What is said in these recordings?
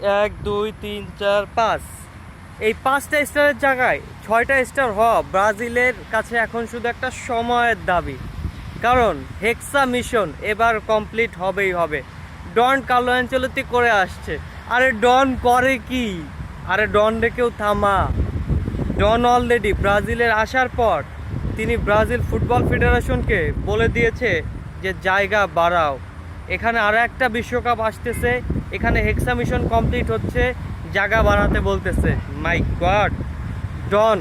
এক, দুই, তিন, চার, পাঁচ। এই পাঁচটা স্টারের জায়গায় ছয়টা স্টার হওয়া ব্রাজিলের কাছে এখন শুধু একটা সময়ের দাবি। কারণ হেক্সা মিশন এবার কমপ্লিট হবেই হবে। ডন কালো অ্যাঞ্চেলতি করে আসছে। আরে ডন করে কি? আরে ডন রেখেও থামা। ডন অলরেডি ব্রাজিলের আসার পর তিনি ব্রাজিল ফুটবল ফেডারেশনকে বলে দিয়েছে যে জায়গা বাড়াও। এখানে আরও একটা বিশ্বকাপ আসতেছে। এখানে হেক্সা মিশন কমপ্লিট হচ্ছে জায়গা বাড়াতে বলতেছে। মাই গড, ডন,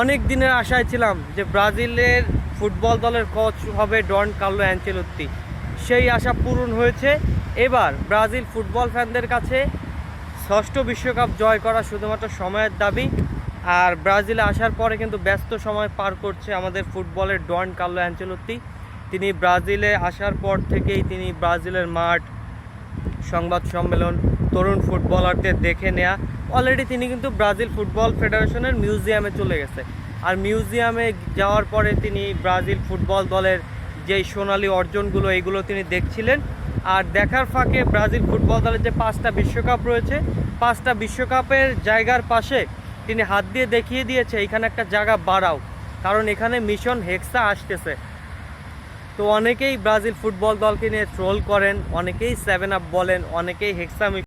অনেক দিনের আশায় ছিলাম যে ব্রাজিলের ফুটবল দলের কোচ হবে ডন কার্লো অ্যাঞ্চেলত্তি। সেই আশা পূরণ হয়েছে। এবার ব্রাজিল ফুটবল ফ্যানদের কাছে ষষ্ঠ বিশ্বকাপ জয় করা শুধুমাত্র সময়ের দাবি, আর ব্রাজিলে আসার পরে কিন্তু ব্যস্ত সময় পার করছে আমাদের ফুটবলের ডন কার্লো অ্যাঞ্চেলত্তি। তিনি ব্রাজিলে আসার পর থেকেই তিনি ব্রাজিলের মাঠ, সংবাদ সম্মেলন, তরুণ ফুটবলারদের দেখে নেয়া। অলরেডি তিনি কিন্তু ব্রাজিল ফুটবল ফেডারেশনের মিউজিয়ামে চলে গেছে। আর মিউজিয়ামে যাওয়ার পরে তিনি ব্রাজিল ফুটবল দলের যেই সোনালী অর্জনগুলো, এগুলো তিনি দেখছিলেন। আর দেখার ফাঁকে ব্রাজিল ফুটবল দলের যে পাঁচটা বিশ্বকাপ রয়েছে, পাঁচটা বিশ্বকাপের জায়গার পাশে তিনি হাত দিয়ে দেখিয়ে দিয়েছে এখানে একটা জায়গা বাড়াও। কারণ এখানে মিশন হেক্সা আসতেছে। তো অনেকেই ব্রাজিল ফুটবল দলকে নিয়ে ট্রোল করেন অনেকেই সেভেন আপ বলেন অনেকেই হেক্সা